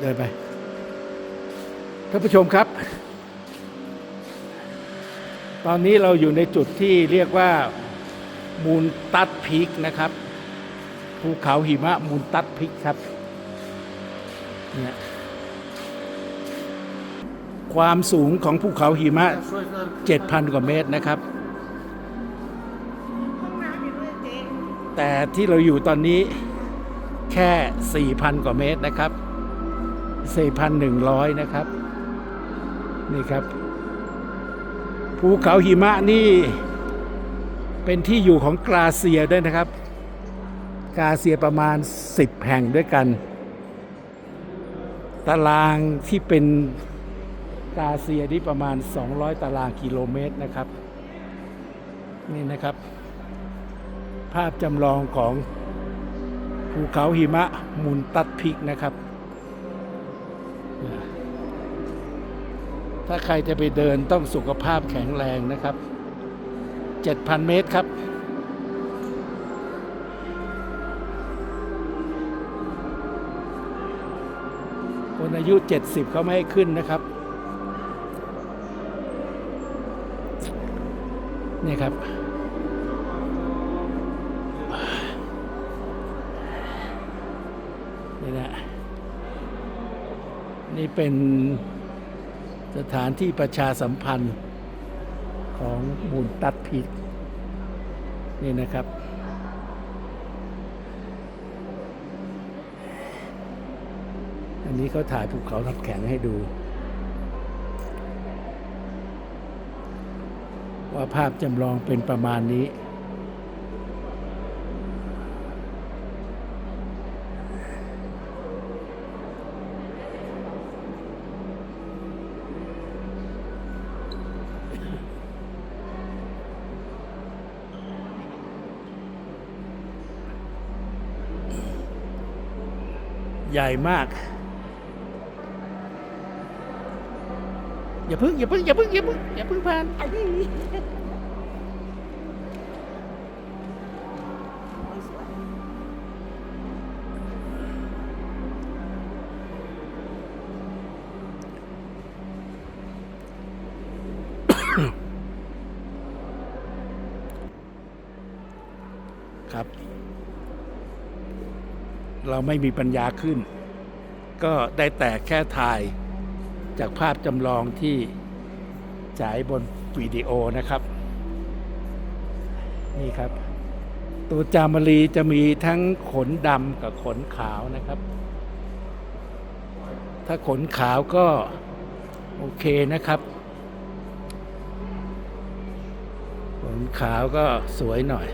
เดินไปท่านผู้ชมครับ ตอนนี้เราอยู่ในจุดที่เรียกว่ามูนตัดพีกนะครับภูเขาหิมะมูนตัดพีกครับเนี่ยความสูงของภูเขาหิมะ 7,000 กว่าเมตรนะครับ แต่ที่เราอยู่ตอนนี้แค่ 4,000 กว่าเมตรนะครับ 4,100 นะครับ นี่ครับ ภูเขาหิมะนี่ เป็นที่อยู่ของกราเซียด้วยนะครับกราเซียประมาณ 10 แห่งด้วยกัน ตารางที่เป็นกราเซียนี่ประมาณ 200 ตารางกิโลเมตรนะครับ นี่นะครับ ภาพจำลองของภูเขาหิมะมุนตัดพิกนะครับ ถ้าใครจะไปเดินต้องสุขภาพแข็งแรงนะครับ 7,000 เมตรครับ คนอายุ 70 เขาไม่ให้ขึ้นนะครับนี่ครับ นี่นะ นี่เป็น สถานที่ประชาสัมพันธ์ของมูลตัดพิษนี่นะครับ อันนี้เขาถ่ายภูเขาน้ำแข็งให้ดู ว่าภาพจำลองเป็นประมาณนี้ ใหญ่มาก อย่าพึ่งอย่าพึ่งอย่าพึ่งอย่าพึ่งอย่าพึ่งผ่านอันนี้สวยครับ เราไม่มีปัญญาขึ้น ก็ได้แต่แค่ถ่ายจากภาพจำลองที่ฉายบนวิดีโอนะครับ นี่ครับ ตัวจามรีจะมีทั้งขนดำกับขนขาวนะครับ ถ้าขนขาวก็โอเคนะครับ ขนขาวก็สวยหน่อย